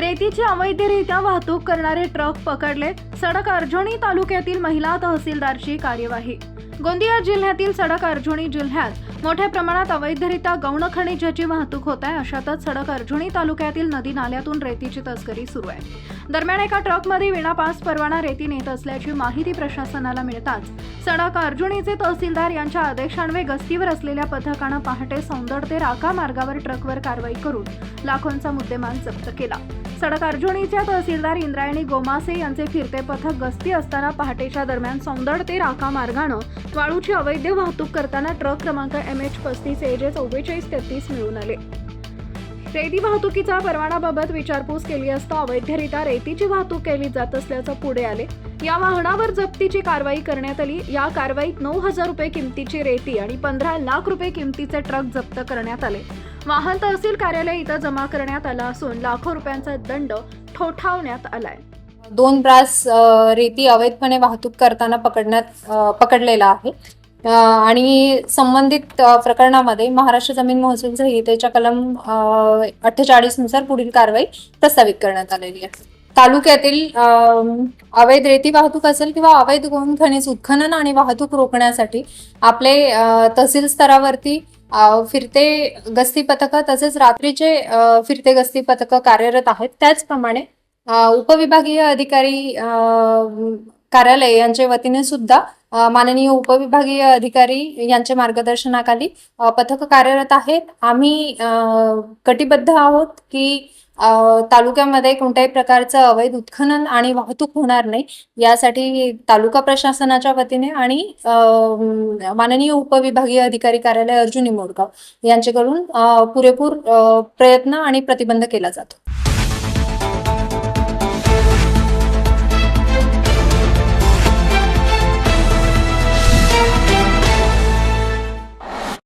रेतीची अवैधरित्या वाहतूक करणारे ट्रक पकडले. सडक अर्जुनी तालुक्यातील महिला तहसीलदारची कार्यवाही. गोंदिया जिल्ह्यातील सडक अर्जुनी जिल्ह्यात मोठ्या प्रमाणात अवैधरित्या गौण खनिजाची वाहतूक होत आहे. अशातच सडक अर्जुनी तालुक्यातील नदी नाल्यातून रेतीची तस्करी सुरू आहे. दरम्यान एका ट्रकमध्ये विना पास परवाना रेती नेत असल्याची माहिती प्रशासनाला मिळताच सडक अर्जुनीचे तहसीलदार यांच्या आदेशान्वये गस्तीवर असलेल्या पथकानं पहाटे सौंदड ते राका मार्गावर ट्रकवर कारवाई करून लाखोंचा मुद्देमाल जप्त केला. सडक अर्जुनीच्या तहसीलदार इंद्रायणी गोमासे यांचे फिरते पथक गस्ती असताना पहाटेच्या दरम्यान सौंदड ते राका मार्गानं वाळूची अवैध वाहतूक करताना ट्रक क्रमांक एम एच पस्तीस एजे चौवेचाळीस तेहतीस मिळून आले. रेती वाहतुकीचा परवानाबाबत विचारपूस केली असता अवैधरित्या रेतीची वाहतूक केली जात असल्याचं पुढे आले. या वाहनावर जप्तीची कारवाई करण्यात आली. या कारवाईत नऊ हजार रुपये किमतीची रेती आणि पंधरा लाख रुपये किमतीचे ट्रक जप्त करण्यात आले. वाहन तहसील कार्यालय इथं जमा करण्यात आला असून लाखो रुपयांचा दंड ठोठावण्यात आलाय. दोन ब्रास रेती अवैधपणे वाहतूक करताना पकडण्यात पकडलेला आहे. आणि संबंधित प्रकरणामध्ये महाराष्ट्र जमीन महसूल संहितेच्या कलम अठ्ठेचाळीसनुसार पुढील कारवाई प्रस्तावित करण्यात आलेली आहे. तालुक्यातील अवैध रेती वाहतूक असेल किंवा अवैध गोंद खनिज उत्खनन आणि वाहतूक रोखण्यासाठी आपले तहसील स्तरावरती फिरते गस्ती पथकं तसेच रात्रीचे फिरते गस्ती पथकं कार्यरत आहेत. त्याचप्रमाणे उपविभागीय अधिकारी अ, कार्यालय यांच्या वतीने सुद्धा माननीय उपविभागीय अधिकारी यांच्या मार्गदर्शनाखाली पथक कार्यरत आहेत. आम्ही अ, कटिबद्ध आहोत की तालुक्यामध्ये कोणत्याही प्रकारचं अवैध उत्खनन आणि वाहतूक होणार नाही यासाठी तालुका प्रशासनाच्या वतीने आणि माननीय उपविभागीय अधिकारी कार्यालय अर्जुनी मोडगाव यांच्याकडून पुरेपूर प्रयत्न आणि प्रतिबंध केला जातो.